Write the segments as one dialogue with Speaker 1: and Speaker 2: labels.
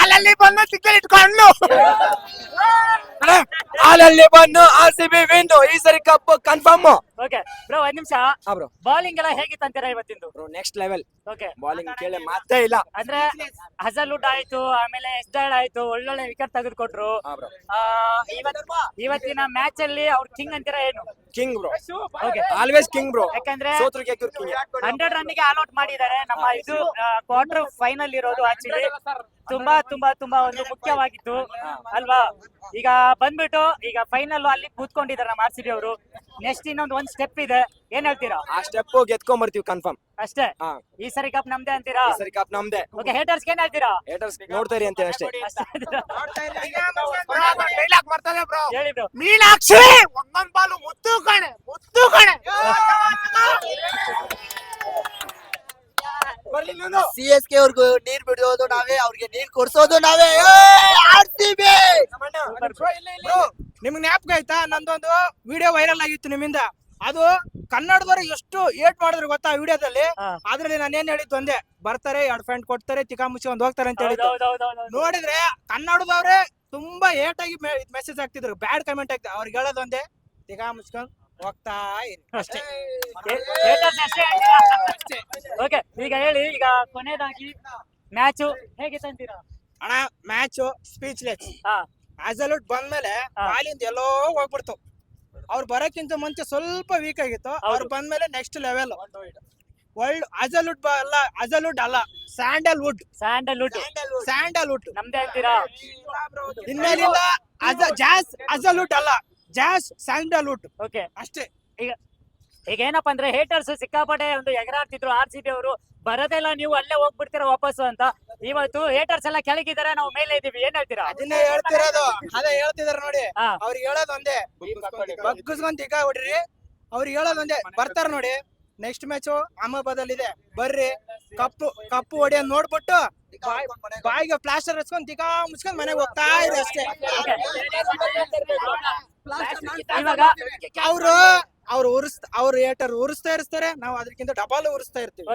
Speaker 1: ಹಾಲಲ್ಲಿ ಬಂದು ಚಿಕ್ಕ ಇಟ್ಕೊಂಡು
Speaker 2: ಹಾಲಲ್ಲಿ ಬಂದು ಆರ್ ಸಿ ಬಿ ವಿನ್ ಈ ಸರಿ ಕಪ್ ಕನ್ಫರ್ಮ್
Speaker 3: ಓಕೆ ಬ್ರೋ ಒಂದ್ ನಿಮಿಷ.
Speaker 2: ಹಾ ಬ್ರೋ
Speaker 3: ಬೌಲಿಂಗ್ ಎಲ್ಲ ಹೇಗಿತ್ತು ಅಂತೀರಾ ಇವತ್ತಿಂದು?
Speaker 2: Bro next level
Speaker 3: okay
Speaker 2: bowling ಕೇಳಿ ಮಾತೇ ಇಲ್ಲ.
Speaker 3: ಅಂದ್ರೆ ಹಜಲ್ವುಡ್ ಆಯ್ತು ಆಮೇಲೆ ಎಸ್ಡಾಳ್ ಆಯ್ತು ಒಳ್ಳೊಳ್ಳೆ ವಿಕೆಟ್ ತೆಗೆದುಕೊಟ್ರು.
Speaker 2: ಹಾ ಬ್ರೋ
Speaker 3: ಆ, ಇವತ್- ಇವತ್ತಿನ ಮ್ಯಾಚ್ ಅಲ್ಲಿ ಅವ್ರ ಕಿಂಗ್ ಅಂತೀರಾ ಏನು?
Speaker 2: King bro
Speaker 3: okay
Speaker 2: always king bro
Speaker 3: ಯಾಕಂದ್ರೆ ಹಂಡ್ರೆಡ್ ರನ್ಗೆ ಆಲ್ ಔಟ್ ಮಾಡಿದ್ದಾರೆ. ನಮ್ಮ ಇದು ಕ್ವಾರ್ಟರ್ ಫೈನಲ್ ಇರೋದು ಆಕ್ಚುಲಿ ತುಂಬಾ ತುಂಬಾ ತುಂಬಾ ಒಂದು ಮುಖ್ಯವಾಗಿತ್ತು. ಅಲ್ವಾ? ಈಗ ಬಂದ್ಬಿಟ್ಟು ಈಗ ಫೈನಲ್ ಅಲ್ಲಿ ಕೂತ್ಕೊಂಡಿದ್ದಾರೆ ನಮ್ಮ ಆರ್ ಸಿ ಬಿ ಅವರು. ನೆಕ್ಸ್ಟ್ ಇನ್ನೊಂದು ಒಂದ್ ಸ್ಟೆಪ್ ಇದೆ. ಏನ್ ಹೇಳ್ತೀರಾ?
Speaker 2: ಆ ಸ್ಟೆಪ್ ಗೆದ್ಕೊಂಡ್ ಬರ್ತೀವಿ ಕನ್ಫರ್ಮ್
Speaker 3: ಅಷ್ಟೇ.
Speaker 2: ಹಾ.
Speaker 3: ಈ ಸರಿ ಕಪ್ ನಮ್ದೇ ಅಂತೀರಾ?
Speaker 2: ಈ ಸರಿ ಕಪ್ ನಮ್ದೆ.
Speaker 3: ಓಕೆ ಹೇಟರ್ಸ್ ಏನ್ ಹೇಳ್ತೀರಾ?
Speaker 2: ಹೇಟರ್ಸ್ ನೋಡ್ತೀರಿ ಅಂತ ಅಷ್ಟೇ.
Speaker 3: ಅಷ್ಟೇ ಅಂತೀರಾ?
Speaker 1: ಡೈಲಾಗ್ ಬರ್ತಾನೆ ಬ್ರೋ
Speaker 3: ಹೇಳಿ ಬ್ರೋ
Speaker 1: ಮೀನಾಕ್ಷಿ ಒಂದೊಂದ್ ಬಾಲು ಮುತ್ತು ಕಣೆ ಮುತ್ತು ಕಣೆ.
Speaker 4: ಸಿ ಎಸ್ ಕೆ ಅವ್ರಿಗೂ ನೀರ್ ಬಿಡೋದು ನಾವೇ ಅವ್ರಿಗೆ ನೀರ್ ಕೊಡ್ಸೋದು ನಾವೇ. ಆಡ್ತೀವಿ
Speaker 1: ನಿಮ್ಗೆ ಜ್ಞಾಪಕ ಆಯ್ತಾ? ನಂದೊಂದು ವಿಡಿಯೋ ವೈರಲ್ ಆಗಿತ್ತು ನಿಮ್ಮಿಂದ. ಅದು ಕನ್ನಡದವ್ರು ಎಷ್ಟು ಏಟ್ ಮಾಡಿದ್ರು ಗೊತ್ತಾ ವಿಡಿಯೋದಲ್ಲಿ. ಅದ್ರಲ್ಲಿ ನಾನು ಏನ್ ಹೇಳಿದ್ದು ಒಂದೇ ಬರ್ತಾರೆ ಎರಡ್ ಫ್ರೆಂಡ್ ಕೊಡ್ತಾರೆ ತಿಕಾ ಮುಚ್ಚಿ ಒಂದ್ ಹೋಗ್ತಾರೆ ಅಂತ
Speaker 3: ಹೇಳಿದ್ರು
Speaker 1: ಹೇಳಿದ್ದು ನೋಡಿದ್ರೆ ಕನ್ನಡದವ್ರೆ ತುಂಬಾ ಏಟ್ ಆಗಿ ಮೆಸೇಜ್ ಆಗ್ತಿದ್ರು ಬ್ಯಾಡ್ ಕಮೆಂಟ್ ಆಗ್ತದೆ ಅವ್ರಿಗೆ ಹೇಳೋದೊಂದೇ ತಿಕಾ ಮುಚ್ಕೊಂಡ್ ಹೋಗ್ತಾ ಅಷ್ಟೇ.
Speaker 3: ಓಕೆ ಈಗ ಹೇಳಿ ಈಗ ಕೊನೆಯದಾಗಿ ಮ್ಯಾಚು ಹೇಗೆ ಅಂತೀರಾ
Speaker 1: ಅಣ್ಣ ಮ್ಯಾಚ್ ಸ್ಪೀಚ್ಲೆಸ್ ಅಸಲ್ಯೂಟ್ ಬಂದ್ಮೇಲೆ. ಬಾಲಿಂದ ಎಲ್ಲೋ ಹೋಗ್ಬಿಡ್ತು. ಅವ್ರು ಬರೋಕ್ಕಿಂತ ಮುಂಚೆ ಸ್ವಲ್ಪ ವೀಕ್ ಆಗಿತ್ತು ಅವ್ರು ಬಂದ್ಮೇಲೆ ನೆಕ್ಸ್ಟ್ ಲೆವೆಲ್ ವರ್ಲ್ಡ್ ಅಜಲ್ವುಡ್ ಅಲ್ಲ ಅಜಲ್ವುಡ್ ಅಲ್ಲ ಸ್ಯಾಂಡಲ್ವುಡ್
Speaker 3: ಸ್ಯಾಂಡಲ್ವುಡ್
Speaker 1: ಸ್ಯಾಂಡಲ್ವುಡ್
Speaker 3: ನಮ್ದೇ ಅಂತೀರಾ?
Speaker 1: ಇನ್ಮೇಲಿಂದ ಅಜ ಜಾಸ್ ಅಜಲ್ವುಡ್ ಅಲ್ಲ. ಜಾಸ್ ಸ್ಯಾಂಡಲ್ವುಡ್
Speaker 3: ಓಕೆ.
Speaker 1: ಅಷ್ಟೇ.
Speaker 3: ಈಗ ಈಗ ಏನಪ್ಪಾ ಅಂದ್ರೆ ಹೇಟರ್ಸ್ ಸಿಕ್ಕಾಪಟ್ಟೆ ಒಂದು ಎಗರಾಡ್ತಿದ್ರು ಆರ್ ಸಿ ಬಿ ಅವರು. ಬರೋದೆಲ್ಲ ನೀವು ಅಲ್ಲೇ ಹೋಗ್ಬಿಡ್ತೀರಾ ವಾಪಸ್ ಅಂತ. ಇವತ್ತು ಹೇಟರ್ಸ್ ಎಲ್ಲ ಕೆಳಗಿದ್ದಾರೆ ನಾವು ಮೇಲೆ ಇದೀವಿ ಏನ್ ಹೇಳ್ತೀರಾ?
Speaker 1: ಅದನ್ನೇ ಹೇಳ್ತಿರೋದು. ಅದೇ ಹೇಳ್ತಿದಾರೆ ನೋಡಿ.
Speaker 3: ಹಾ.
Speaker 1: ಅವ್ರಿಗೆ ಹೇಳೋದ್ ಒಂದೇ ಬಗ್ಗಿಸ್ಕೊಂಡ್ ಈಗ ಹೊಡ್ರಿ. ಅವ್ರಿಗೆ ಹೇಳೋದು ಒಂದೇ ಬರ್ತಾರ ನೋಡಿ. ನೆಕ್ಸ್ಟ್ ಮ್ಯಾಚ್ ಅಹಮದಾಬಾದ್ ಇದೆ ಬರ್ರಿ ಕಪ್ಪು ಕಪ್ಪು ಹೊಡೆಯ ನೋಡ್ಬಿಟ್ಟು ಬಾಯಿಗೆ ಪ್ಲಾಸ್ಟರ್ ಹಚ್ಕೊಂಡ್ ದಿಗಾ ಮುಚ್ಕೊಂಡ್ ಮನೆಗೆ ಹೋಗ್ತಾ ಇದೆ ಅಷ್ಟೇ.
Speaker 3: ಇವಾಗ
Speaker 1: ಅವರು ಅವ್ರು ಉರಿಸ್ ಅವ್ರು ಏಟರ್ ಉರಿಸ್ತಾ ಇರ್ತಾರೆ ನಾವು ಅದಕ್ಕಿಂತ ಡಬಲ್ ಉರಿಸ್ತಾ ಇರ್ತೀವಿ.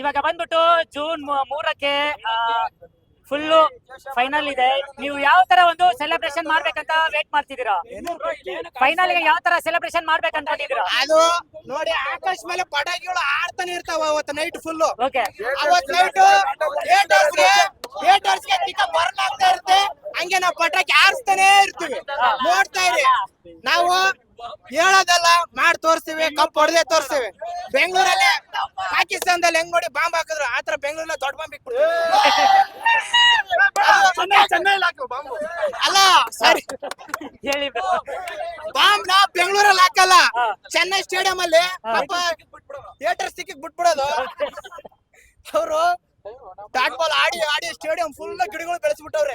Speaker 3: ಇವಾಗ ಬಂದ್ಬಿಟ್ಟು ಜೂನ್ ಮೂರಕ್ಕೆ ಫುಲ್ಲು ಫೈನಲ್ ಇದೆ. ನೀವು ಯಾವ ತರ ಒಂದು ಸೆಲೆಬ್ರೇಷನ್ ಮಾಡ್ಬೇಕಂತ ವೇಟ್ ಮಾಡ್ತಿದ್ದೀರಾ? ಫೈನಲ್ಗೆ ಯಾವ ತರ ಸೆಲೆಬ್ರೇಷನ್ ಮಾಡ್ಬೇಕಂತ
Speaker 1: ಅದು ನೋಡಿ ಆಕಾಶ ಮೇಲೆ ಪಟಾಕಿಗಳು ಆಡ್ತಾನೆ ಇರ್ತಾವ ಅವತ್ತು ನೈಟ್ ಫುಲ್
Speaker 3: ಓಕೆ
Speaker 1: ಅವತ್ ನೈಟ್ ಏಟರ್ಸ್ಗೆ ತಿಕ್ಕ ಬರ್ನ್ ಆಗ್ತಾ ಇರುತ್ತೆ. ಹಂಗೆ ನಾವು ಪಟಾಕಿ ಆರಿಸ್ತಾನೆ ಇರ್ತೀವಿ. ನೋಡ್ತಾ ಇರಿ. ನಾವು ಹೇಳೋದಲ್ಲ ಮಾಡಿ ತೋರಿಸ್ತೀವಿ ಕಪ್ ಹೊಡೆದೇ ತೋರಿಸ್ತೀವಿ. ಬೆಂಗಳೂರಲ್ಲಿ ಪಾಕಿಸ್ತಾನದಲ್ಲಿ ಹೆಂಗ್ ನೋಡಿ ಬಾಂಬ್ ಹಾಕಿದ್ರು ಆತರ ಬೆಂಗಳೂರಲ್ಲಿ ದೊಡ್ಡ ಬಾಂಬ್ ಅಲ್ಲ ಸರಿ
Speaker 3: ಹೇಳಿ bro.
Speaker 1: ಬಾಂಬ್ ನಾ ಬೆಂಗಳೂರಲ್ಲಿ ಹಾಕಲ್ಲ
Speaker 3: ಹಾ.
Speaker 1: ಚೆನ್ನೈ ಸ್ಟೇಡಿಯಂ ಅಲ್ಲಿ. ಪಾಪ ಥಿಯೇಟರ್ ಸಿಕ್ಕಿಗೆ ಬಿಟ್ಬಿಡೋದು. ಅವರು ಬ್ಯಾಟ್ ಬಾಲ್ ಆಡಿ ಆಡಿ ಸ್ಟೇಡಿಯಂ ಫುಲ್ ಗಿಡಗಳು ಬೆಳೆಸ್ಬಿಟ್ಟವ್ರೆ.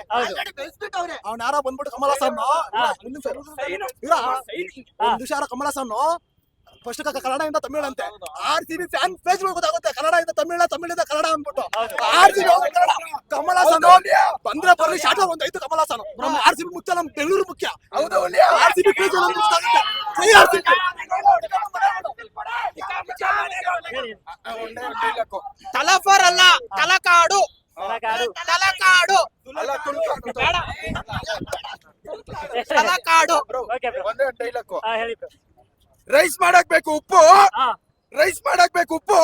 Speaker 4: ಅವ್ನ ಯಾರೋ ಬಂದ್ಬಿಟ್ಟು ಕಮಲ ಸಣ್ಣ
Speaker 3: ಹಾ.
Speaker 4: ಒಂದ್ ನಿಮಿಷ ಯಾರೋ ಕಮಲ ಸಣ್ಣ ಫಸ್ಟ್ ಕನ್ನಡದಿಂದ ತಮಿಳ್ ಅಂತೆ R C B fan page ಗೊತ್ತಾಗುತ್ತೆ. ಕನ್ನಡದಿಂದ ತಮಿಳ ತಮಿಳಿಂದ ಕನ್ನಡ ಅಂದ್ಬಿಟ್ಟು. ಆರ್ ಸಿ ಬಿ ಕಮಲ ಸಣ್ಣ ಬಂದ್ರೆ ಬರ್ಲಿ ಶಾಟ್ ಒಂದ್ ಐದು ಕಮಲ ಸಣ್ಣ ನಮ್ಮ ಆರ್ ಸಿ ಬಿ ಮುಖ್ಯ ನಮ್ ಬೆಂಗಳೂರು ಮುಖ್ಯ. ಆರ್ ಸಿ ಬಿ ಪೇಜ್
Speaker 1: ತಲಫರ್ ಅಲ್ಲ ತಲಕಾಡು.
Speaker 3: ತಲಕಾಡು.
Speaker 1: ತಲಕಾಡು.
Speaker 4: ರೈಸ್ ಮಾಡಕ್ ಬೇಕು ಉಪ್ಪು.
Speaker 3: ಹಾ.
Speaker 4: ರೈಸ್ ಮಾಡಕ್ ಬೇಕು ಉಪ್ಪು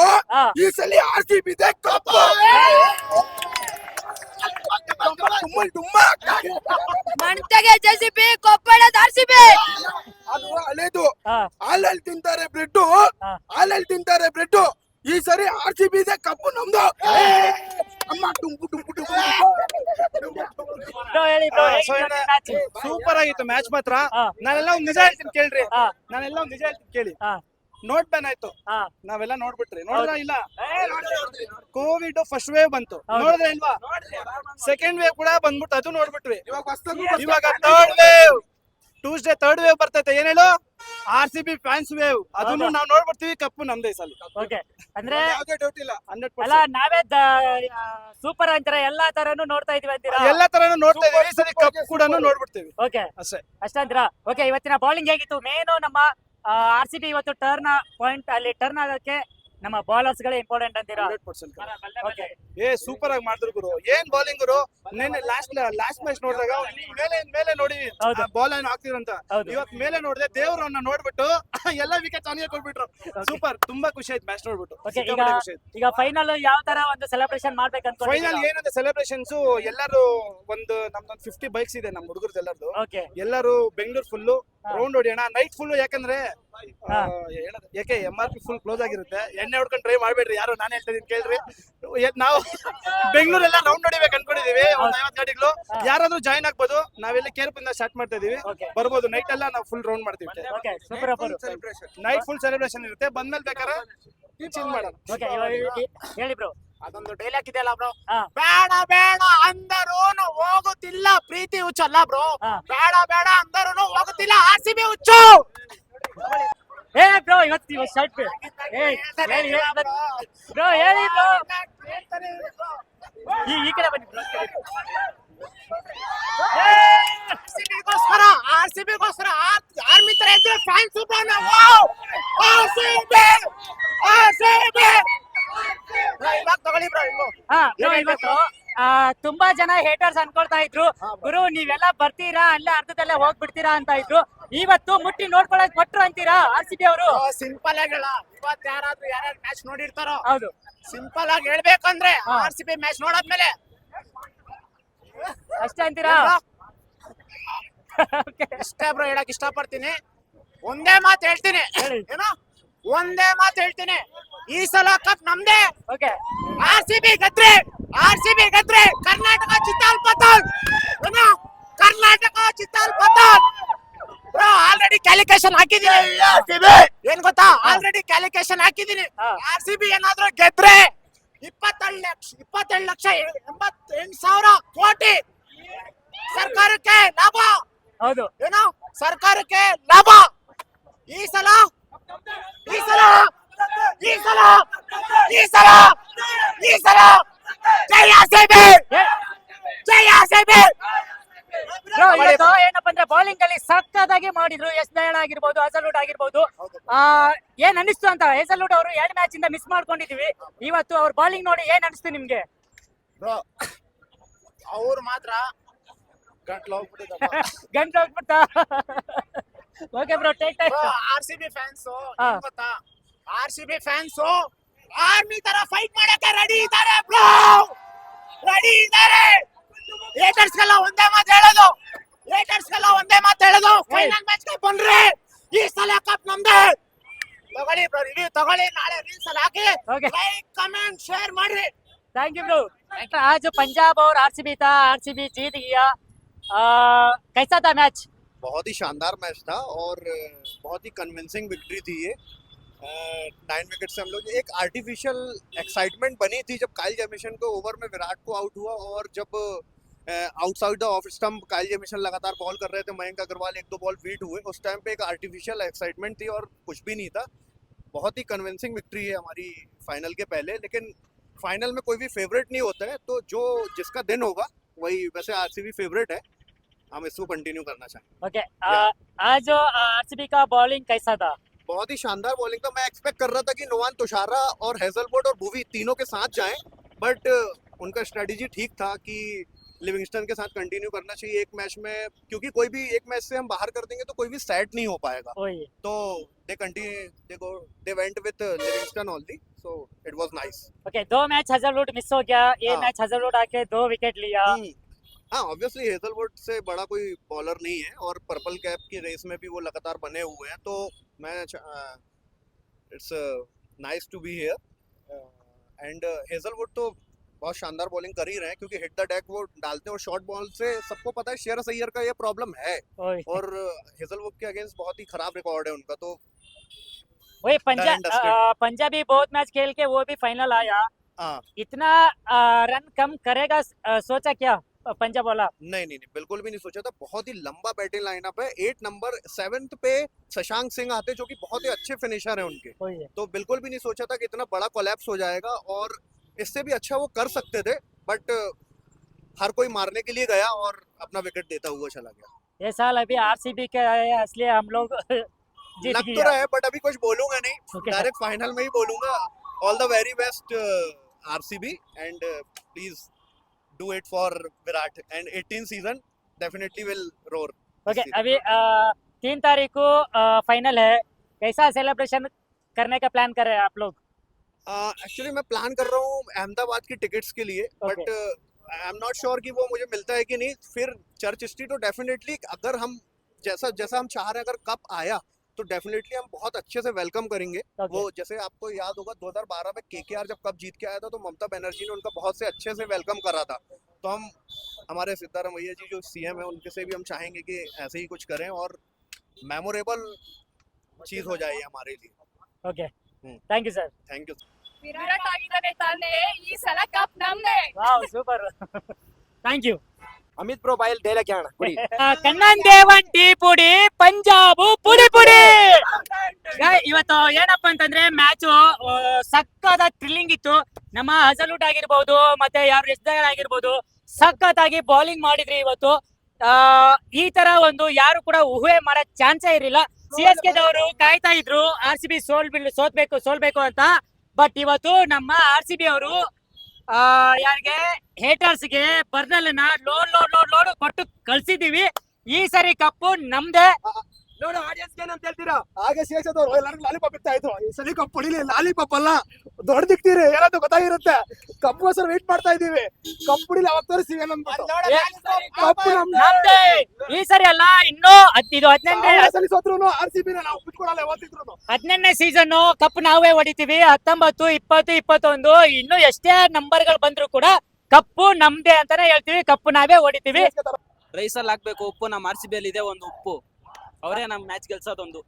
Speaker 4: ಈ ಸಲ ಆರ್ ಸಿ ಬಿ ಇದೆ ಕಪ್ಪು. ಡುಮ್ಮಲ್ ಡುಮ್ಮ
Speaker 5: ಮಂಟಗೆ ಜೆಸಿಬಿ ಕೊಪ್ಪಳ ಆರ್ಸಿಬಿ
Speaker 4: ಅದು ಹಳೇದು.
Speaker 3: ಹಾ.
Speaker 4: ಹಾಲಲ್ಲಿ ತಿಂತಾರೆ ಬ್ರೆಡ್
Speaker 3: ಹಾ.
Speaker 4: ಹಾಲಲ್ಲಿ ತಿಂತಾರೆ ಬ್ರೆಡ್ ಈ ಸರಿ ಆರ್ ಸಿ ಬಿ ಇದೆ ಕಪ್ಪು ನಮ್ದು ಅಮ್ಮ ಟುಂಪು ಟುಂಪು ಟುಂಪು
Speaker 3: ಬ್ರೋ ಹೇಳಿ ಬ್ರೋ ಮ್ಯಾಚ್
Speaker 1: ಸೂಪರ್ ಆಗಿತ್ತು ಮ್ಯಾಚ್ ಮಾತ್ರ. ನಾನೆಲ್ಲ ಒಂದ್ ನಿಜ ಹೇಳ್ತೀನಿ ಕೇಳ್ರಿ. ನಾನೆಲ್ಲ ಒಂದ್ ನಿಜ ಹೇಳ್ತೀನಿ ಕೇಳಿ. ನೋಟ್ ಬ್ಯಾನ್ ಆಯ್ತು. ನಾವೆಲ್ಲ ನೋಡ್ಬಿಟ್ರಿ. ನೋಡಿದ್ರ ಇಲ್ಲ. ಕೋವಿಡ್ ಫಸ್ಟ್ ವೇವ್ ಬಂತು. ನೋಡಿದ್ರೆ ಇಲ್ವಾ? ಸೆಕೆಂಡ್ ವೇವ್ ಕೂಡ ಬಂದ್ಬಿಟ್ಟು ಅದು ನೋಡ್ಬಿಟ್ವಿ. ಇವಾಗ third wave Tuesday third wave ಬರ್ತೈತೆ. ಏನ್ ಹೇಳು? R C B fans wave ಅದನ್ನು. ನಾವು ನೋಡ್ಬಿಡ್ತೀವಿ ಕಪ್ಪು ನಮ್ದೇ ಸಲ.
Speaker 3: ಓಕೆ ಅಂದ್ರೆ
Speaker 1: ಯಾವುದೇ ಡೌಟ್ ಇಲ್ಲ. ಹಂಡ್ರೆಡ್
Speaker 3: ಅಲ್ಲ ನಾವೇ ಸೂಪರ್ ಅಂತೀರಾ. ಎಲ್ಲಾ ತರನು ನೋಡ್ತಾ ಇದೀವಿ ಅಂತೀರಾ?
Speaker 1: ಎಲ್ಲಾ ತರನು ನೋಡ್ತಾ ಇದೀವಿ. ಈ ಸಲ ಕಪ್ ಕೂಡ ನೋಡ್ಬಿಡ್ತೀವಿ.
Speaker 3: ಓಕೆ
Speaker 1: ಅಷ್ಟೇ.
Speaker 3: ಅಷ್ಟಂತೀರಾ ಓಕೆ ಇವತ್ತಿನ ಬೌಲಿಂಗ್ ಹೇಗಿತ್ತು? ಮೇನು ನಮ್ಮ ಆರ್ ಸಿ ಬಿ ಇವತ್ತು ಟರ್ನ್ ಪಾಯಿಂಟ್ ಅಲ್ಲಿ ಟರ್ನ್ ಆಗೋಕೆ ನಮ್ಮ ಬೌಲರ್ಸ್ ಗಳೇ ಇಂಪಾರ್ಟೆಂಟ್ ಅಂತೀರಾ?
Speaker 1: ಏ ಸೂಪರ್ ಆಗಿ ಮಾಡಿದ್ರು ಗುರು. ಏನ್ ಬೌಲಿಂಗ್ ಗುರು? ನೆನ್ನೆ ಲಾಸ್ಟ್ ಲಾಸ್ಟ್ ಮ್ಯಾಚ್ ನೋಡಿದಾಗ ಮೇಲೆ ಮೇಲೆ ನೋಡಿ. ಬಾಲ್ ಏನ್ ಹಾಕ್ತಿರಂತ. ಇವತ್ ಮೇಲೆ ನೋಡಿದೆ ದೇವ್ರನ್ನ ನೋಡ್ಬಿಟ್ಟು ಎಲ್ಲ ವಿಕೆಟ್ ಅವನಿಗೆ ಕೊಟ್ಬಿಟ್ರು. ಸೂಪರ್ ತುಂಬಾ ಖುಷಿ ಆಯ್ತು ಮ್ಯಾಚ್ ನೋಡ್ಬಿಟ್ಟು.
Speaker 3: ಈಗ ಫೈನಲ್ ಯಾವ ತರ ಒಂದು ಸೆಲೆಬ್ರೇಷನ್ ಮಾಡ್ಬೇಕು
Speaker 1: ಫೈನಲ್
Speaker 3: ಏನಂತ
Speaker 1: ಏನಂದ್ರೆ ಸೆಲೆಬ್ರೇಷನ್ಸ್ ಎಲ್ಲರೂ ಒಂದು ನಮ್ದೊಂದು ಫಿಫ್ಟಿ ಬೈಕ್ಸ್ ಇದೆ ನಮ್ಮ ಹುಡುಗರದ್ದು ಎಲ್ಲರದು ಎಲ್ಲರೂ ಬೆಂಗಳೂರು ಫುಲ್ಲು ರೌಂಡ್ ಹೊಡಿಯೋಣ ನೈಟ್ ಫುಲ್ ಯಾಕಂದ್ರೆ ಯಾಕೆ M R P full close ಆಗಿರುತ್ತೆ? ಎಣ್ಣೆ ಹೊಡ್ಕೊಂಡು ಟ್ರೈ ಮಾಡ್ಬೇಡ್ರಿ. ಯಾರು ನಾನು ಹೇಳ್ತೀನಿ ಕೇಳ್ರಿ. ನಾವು ಬೆಂಗಳೂರೆಲ್ಲ ರೌಂಡ್ ಹೊಡಿಬೇಕು ಅನ್ಕೊಂಡಿದೀವಿ. ಒಂದ್ ಐವತ್ ಗಾಡಿಗಳು. ಯಾರಾದ್ರೂ ಜಾಯ್ನ್ ಆಗ್ಬೋದು. ನಾವೆಲ್ಲ ಕೇರ್ಪಿಂದ ಸ್ಟಾರ್ಟ್ ಮಾಡ್ತಾ ಇದೀವಿ ಬರ್ಬೋದು. ನೈಟ್ ಎಲ್ಲ ನಾವು ಫುಲ್ ರೌಂಡ್ ಮಾಡ್ತೀವಿ
Speaker 3: ಓಕೆ ಸೂಪರ್ ಅಪ್ಪರು
Speaker 1: ನೈಟ್ ಫುಲ್ ಸೆಲೆಬ್ರೇಷನ್ ಇರುತ್ತೆ. ಬಂದ್ಮೇಲೆ ಬೇಕಾದ್ರೆ ಚೇಂಜ್ ಮಾಡೋಣ.
Speaker 3: ಓಕೆ ಹೇಳಿ ಬ್ರೋ
Speaker 6: ಅದೊಂದು ಡೈಲಾಗ್ ಇದೆಯಲ್ಲ ಬ್ರೋ ಬೇಡ ಬೇಡ ಅಂದರೂನು ಹೋಗುತ್ತಿಲ್ಲ. ಪ್ರೀತಿ ಹುಚ್ಚಲ್ಲ ಬ್ರೋ ಬೇಡ ಬೇಡ ಅಂದರೂನು ಹೋಗುತ್ತಿಲ್ಲ. ಆರ್ ಸಿ ಬಿ ಹುಚ್ಚು.
Speaker 3: ಏ ಬ್ರೋ ಇವತ್ತು ಇವತ್ತು ಶರ್ಟ್. ಏ ಹೇಳಿ ಬ್ರೋ? ಹೇಳಿ ಬ್ರೋ. ಈ ಈ ಕಡೆ ಬನ್ನಿ ಬ್ರೋ
Speaker 6: ಆರ್ಸಿಬಿಗೋಸ್ಕರ ಆರ್ಸಿಬಿಗೋಸ್ಕರ ಆರ್ಮಿ ತರ ಇದ್ರೆ ಫ್ಯಾನ್ಸ್ ನಾವು. ಆರ್ಸಿಬಿ ಆರ್ಸಿಬಿ ಇವಾಗ ತಗೊಳ್ಳಿ ಬ್ರೋ ಇನ್ನು.
Speaker 3: ಹಾ ಬ್ರೋ ಇವತ್ತು ತುಂಬಾ ಜನ ಹೇಟರ್ಸ್ ಅನ್ಕೊಳ್ತಾ ಇದ್ರು. ಗುರು ನೀವೆಲ್ಲ ಬರ್ತೀರಾ ಅಲ್ಲೇ ಅರ್ಧದಲ್ಲೇ ಹೋಗ್ಬಿಡ್ತೀರಾ ಅಂತ ಇದ್ರು. ಇವತ್ತು ಮುಟ್ಟಿ ನೋಡ್ಕೊಳಕ್ ಕೊಟ್ರು ಅಂತೀರಾ ಆರ್ ಸಿ ಬಿ ಅವರು?
Speaker 6: ಸಿಂಪಲ್ ಆಗಿ ಹೇಳ. ಇವತ್ತು ಯಾರಾದ್ರೂ ಯಾರ್ಯಾರು ಮ್ಯಾಚ್ ನೋಡಿರ್ತಾರೋ
Speaker 3: ಹೌದು.
Speaker 6: ಸಿಂಪಲ್ ಆಗಿ ಹೇಳ್ಬೇಕಂದ್ರೆ. ಆರ್ ಸಿ ಬಿ ಮ್ಯಾಚ್ ನೋಡಾದ್ಮೇಲೆ
Speaker 3: ಅಷ್ಟೇ ಅಂತೀರಾ? ಅಷ್ಟೇ
Speaker 6: ಇಷ್ಟೇ ಬ್ರೋ ಹೇಳಕ್ ಇಷ್ಟಪಡ್ತೀನಿ. ಒಂದೇ ಮಾತು ಹೇಳ್ತೀನಿ. ಏನೋ? ಒಂದೇ ಮಾತು ಹೇಳ್ತೀನಿ. ಈ ಸಲ ಕಪ್ ನಮ್ದೇ.
Speaker 3: ಓಕೆ
Speaker 6: ಆರ್ ಸಿ ಬಿ ಗದ್ರೆ ಆರ್ ಸಿ ಬಿ ಗದ್ರೆ ಕರ್ನಾಟಕ ಚಿತ್ತಾಲ್ ಪತಾಲ್. ಏನೋ? ಕರ್ನಾಟಕ ಚಿತ್ತಾಲ್ ಪತಾಲ್. ಬ್ರೋ ಆಲ್ರೆಡಿ ಕ್ಯಾಲಿಕೇಶನ್ ಹಾಕಿದೀನಿ. ಏನ್ ಗೊತ್ತಾ? ಆಲ್ರೆಡಿ ಕ್ಯಾಲಿಕೇಶನ್ ಹಾಕಿದೀನಿ. ಆರ್ ಸಿ ಬಿ ಏನಾದ್ರೂ ಗೆದ್ರೆ ಇಪ್ಪತ್ತೇಳು ಲಕ್ಷ ಇಪ್ಪತ್ತೇಳು ಲಕ್ಷ ಎಂಬತ್ತೆಂಟು ಸಾವಿರ ಕೋಟಿ ಸರ್ಕಾರಕ್ಕೆ ಲಾಭ.
Speaker 3: ಹೌದು.
Speaker 6: ಏನೋ? ಸರ್ಕಾರಕ್ಕೆ ಲಾಭ. ಈ ಸಲ ಈ ಸಲ ಈ ಸಲ ಈ ಸಲ ಈ ಸಲ ಜೈ ಆರ್ಸಿಬಿ ಜೈ ಆರ್ಸಿಬಿ
Speaker 3: ಬ್ರೋ ಇವತ್ತು ಏನಪ್ಪಾ ಅಂದ್ರೆ ಬೌಲಿಂಗ್ ಅಲ್ಲಿ ಸಕ್ಕದಾಗಿ ಮಾಡಿದ್ರು. ಎಸ್ ದಯಾಳ್ ಆಗಿರ್ಬೋದು ಹಸಲ್ವುಡ್ ಆಗಿರ್ಬೋದು. ಆ ಏನ್ ಅನಿಸ್ತು ಅಂತ? ಹೆಸಲ್ವುಡ್ ಅವರು ಎರಡ್ ಮ್ಯಾಚ್ ಇಂದ ಮಿಸ್ ಮಾಡ್ಕೊಂಡಿದೀವಿ. ಇವತ್ತು ಅವ್ರ ಬೌಲಿಂಗ್ ನೋಡಿ ಏನ್ ಅನಿಸ್ತು ನಿಮ್ಗೆ?
Speaker 6: ಅವ್ರು ಮಾತ್ರ ಗಂಟ್ಲು
Speaker 3: ಹೋಗ್ಬಿಟ್ಟ okay bro take
Speaker 6: time R C B
Speaker 3: fans
Speaker 6: ಗೊತ್ತಾ? R C B fans army ತರ ಫೈಟ್ ಮಾಡಕ್ಕೆ ರೆಡಿ ಇದ್ದಾರೆ ಬ್ರೋ. ರೆಡಿ ಇದ್ದಾರೆ. ಏಟರ್ಸ್ಗೆಲ್ಲ ಒಂದೇ ಮಾತು ಹೇಳೋದು ಏಟರ್ಸ್ಗೆಲ್ಲ ಒಂದೇ ಮಾತು ಹೇಳೋದು ಫೈನಲ್ ಮ್ಯಾಚ್ ಗೆ ಬಂದ್ರಿ ಈ ಸಲ ಕಪ್ ನಮ್ದೇ ತಗೊಳ್ಳಿ ಬ್ರೋ ರಿವ್ಯೂ ತಗೊಳ್ಳಿ ನಾಳೆ ರೀಲ್ಸ್ ಅಲ್ಲಿ ಹಾಕಿ
Speaker 3: Okay.
Speaker 6: ಲೈಕ್ ಕಮೆಂಟ್ ಶೇರ್ ಮಾಡ್ರಿ
Speaker 3: थैंक यू ब्रो आज पंजाब और आरसीबी था आरसीबी जीत गया आ, कैसा था मैच
Speaker 7: बहुत ही शानदार मैच था और अ, बहुत ही कन्विंसिंग विक्ट्री थी ये नाइन विकेट से हम लोग एक आर्टिफिशियल एक्साइटमेंट बनी थी जब काइल जेमिशन को ओवर में विराट को आउट हुआ और जब outside the off stump Kyle Jamieson लगातार बॉल कर रहे थे मयंक अग्रवाल एक दो बॉल बीट हुए। उस टाइम पे एक आर्टिफिशियल एक्साइटमेंट थी और कुछ भी नहीं था। बहुत ही कन्विंसिंग विक्ट्री है हमारी फाइनल के पहले लेकिन फाइनल में कोई भी फेवरेट नहीं होता है तो जो जिसका दिन होगा वही वैसे आरसीबी फेवरेट है। हम इसको कंटिन्यू करना चाहेंगे।
Speaker 3: ओके आज आरसीबी का बॉलिंग कैसा था?
Speaker 7: बहुत ही शानदार बॉलिंग था। मैं एक्सपेक्ट कर रहा था कि नोवान तुषारा और हेजलवुड और भुवी तीनों के साथ जाएँ बट उनका स्ट्रेटेजी ठीक था कि लिविंगस्टन के साथ कंटिन्यू करना चाहिए एक मैच में क्योंकि कोई भी एक मैच से हम बाहर कर देंगे तो कोई भी सेट नहीं हो पाएगा। तो they continue they go they went with Livingstone only so it was nice
Speaker 3: okay दो मैच हजलवुड मिस हो गया ये
Speaker 7: हाँ।
Speaker 3: मैच हजलवुड आके दो विकेट लिया।
Speaker 7: हाँ ऑब्वियसली हेजलवुड से बड़ा कोई बॉलर नहीं है और पर्पल कैप की रेस में भी वो लगातार बने हुए हैं तो मैं it's nice to be here and Hazlewood तो बहुत शानदार बॉलिंग कर ही रहे हैं क्योंकि हिट द डेक वो डालते हैं और शॉर्ट बॉल से सबको पता है शेयर सैयर का ये प्रॉब्लम है। और हेजलवुड के अगेंस्ट बहुत ही खराब रिकॉर्ड है उनका तो
Speaker 3: वही पंजाब बहुत मैच खेल के वो भी फाइनल आया।
Speaker 7: हाँ।
Speaker 3: इतना आ, रन कम करेगा आ, सोचा क्या पंजाब वाला
Speaker 7: नहीं नहीं नहीं बिल्कुल भी नहीं सोचा था। बहुत ही लंबा बैटिंग लाइनअप है। एट नंबर सेवेंथ पे शशांक सिंह आते जो कि बहुत ही अच्छे फिनिशर हैं उनके।
Speaker 3: है
Speaker 7: तो बिल्कुल भी नहीं सोचा था कि इतना बड़ा कोलैप्स हो जाएगा और इससे भी अच्छा वो कर सकते थे बट हर कोई मारने के लिए गया और अपना विकेट देता हुआ चला गया
Speaker 3: ये साल अभी आरसीबी के हैं, इसलिए हम लोग
Speaker 7: लग तो रहा है बट अभी कुछ बोलूँगा नहीं. डायरेक्ट फाइनल में ही बोलूँगा very best uh, RCB and uh, please do it for Virat and 18 season definitely will roar. this okay.
Speaker 3: अभी अ, तीन तारीख को फाइनल है कैसा सेलिब्रेशन करने का प्लान कर रहे हैं आप लोग Uh,
Speaker 7: एक्चुअली मैं प्लान कर रहा हूँ अहमदाबाद की टिकट्स के लिए but I am not sure कि वो मुझे मिलता है कि नहीं। फिर चर्च स्ट्रीट तो डेफिनेटली अगर हम जैसा जैसा हम चाह रहे हैं अगर कप आया तो डेफिनेटली हम बहुत अच्छे से वेलकम करेंगे।
Speaker 3: Okay.
Speaker 7: वो जैसे आपको याद होगा 2012 में के जब कप जीत के आया था तो ममता बनर्जी ने उनका बहुत से अच्छे से वेलकम करा था। तो हम हमारे सिद्धारमैया जी जो सीएम है उनके से भी हम चाहेंगे कि ऐसे ही कुछ करें और मेमोरेबल चीज़ हो जाए हमारे लिए। Okay
Speaker 3: thank you sir
Speaker 7: thank you
Speaker 8: Virat ಆಗಿದ್ದಾನೆ ತಾನೇ ಈ ಸಲ ಕಪ್ ನಮ್ದೇ.
Speaker 3: Wow super. Thank you.
Speaker 6: Amit pro ಬಾಯಲ್ಲಿ ಡೈಲಾಗ್ ಹೇಳೋಣ ಕುಡಿ.
Speaker 3: ಕಣ್ಣನ್ ದೇವನ್ ಟೀ ಪುಡಿ ಪಂಜಾಬ್ ಪುಡಿ ಪುಡಿ. ಗಾಯ್, ಇವತ್ತು ಏನಪ್ಪ ಅಂತಂದ್ರೆ ಮ್ಯಾಚ್ ಸಕ್ಕದ ಥ್ರಿಲ್ಲಿಂಗ್ ಇತ್ತು. ನಮ್ಮ ಹಜಲುಟ್ ಆಗಿರ್ಬೋದು ಮತ್ತೆ ಯಾರು ಎಸ್ ಆಗಿರ್ಬೋದು ಸಖತ್ತಾಗಿ ಬೌಲಿಂಗ್ ಮಾಡಿದ್ರಿ ಇವತ್ತು. ಆ, ಈ ತರ ಒಂದು ಯಾರು ಕೂಡ ಊಹೆ ಮಾಡೋ ಚಾನ್ಸೇ ಇರಲಿಲ್ಲ. ಸಿ ಎಸ್ ಕೆ ದವರು ಕಾಯ್ತಾ ಇದ್ರು. ಆರ್ ಸಿ ಬಿ ಸೋಲ್ ಬಿಲ್ ಸೋತ್ಬೇಕು ಸೋಲ್ಬೇಕು ಅಂತ. ಬಟ್ ಇವತ್ತು ನಮ್ಮ ಆರ್ ಸಿ ಬಿ ಅವರು ಯಾರಿಗೆ ಹೇಟರ್ಸ್ಗೆ ಬರ್ನಲ್ನ ಲೋಡ್ ಲೋಡ್ ಲೋಡ್ ಲೋಡ್ ಕೊಟ್ಟು ಕಳ್ಸಿದೀವಿ ಈ ಸರಿ ಕಪ್ಪು ನಮ್ದೇ.
Speaker 6: ನೋಡು ಆಡಿಯನ್ಸ್ ಏನಂತ ಹೇಳ್ತೀರಾ?
Speaker 4: ಹಾಗೆ ಶೇಷದವ್ರು ಎಸ್ ಎಲ್ಲರಿಗೂ ಲಾಲಿಪಾಪ್ ಇರ್ತಾ ಇದ್ರು. ಈ ಸಲ ಕಪ್ ಹೊಡಿಲಿ ಲಾಲಿಪಾಪ್ ಅಲ್ಲ ದೊಡ್ಡ ದಿಕ್ತೀರಿ ಏನಾದ್ರು ಗೊತ್ತಾಗಿರುತ್ತೆ. ಕಪ್ಪು ವೇಟ್ ಮಾಡ್ತಾ ಇದೀವಿ ಕಪ್ ಹೊಡಿಲಿ ಅವಾಗ ತೋರಿಸ್ತೀವಿ
Speaker 3: ಈ ಸರಿ ಅಲ್ಲ ಇನ್ನು ಹತ್ತಿದು ಇದು ಹದಿನೆಂಟನೇ
Speaker 4: ಸಲ ಸೋತ್ರುನು ಆರ್ ಸಿ ಬಿ ನಾವು ಬಿಟ್ಕೊಡಲ್ಲ ಯಾವತ್ತಿದ್ರು
Speaker 3: ಹದಿನೆಂಟನೇ ಸೀಸನ್ ಕಪ್ ನಾವೇ ಹೊಡಿತೀವಿ. ಹತ್ತೊಂಬತ್ತು ಇಪ್ಪತ್ತು ಇಪ್ಪತ್ತೊಂದು ಇನ್ನು ಎಷ್ಟೇ ನಂಬರ್ಗಳು ಬಂದ್ರು ಕೂಡ ಕಪ್ಪು ನಮ್ದೇ ಅಂತಾನೆ ಹೇಳ್ತೀವಿ. ಕಪ್ಪು ನಾವೇ ಹೊಡಿತೀವಿ.
Speaker 9: ರೈಸಲ್ಲಿ ಹಾಕ್ಬೇಕು ಉಪ್ಪು ನಮ್ಮ ಆರ್ ಸಿ ಬಿ ಅಲ್ಲಿ ಇದೆ ಒಂದು ಉಪ್ಪು. ಅವರೇ ನಮ್ಮ ಮ್ಯಾಚ್ ಗೆಲ್ಸೋದೊಂದು.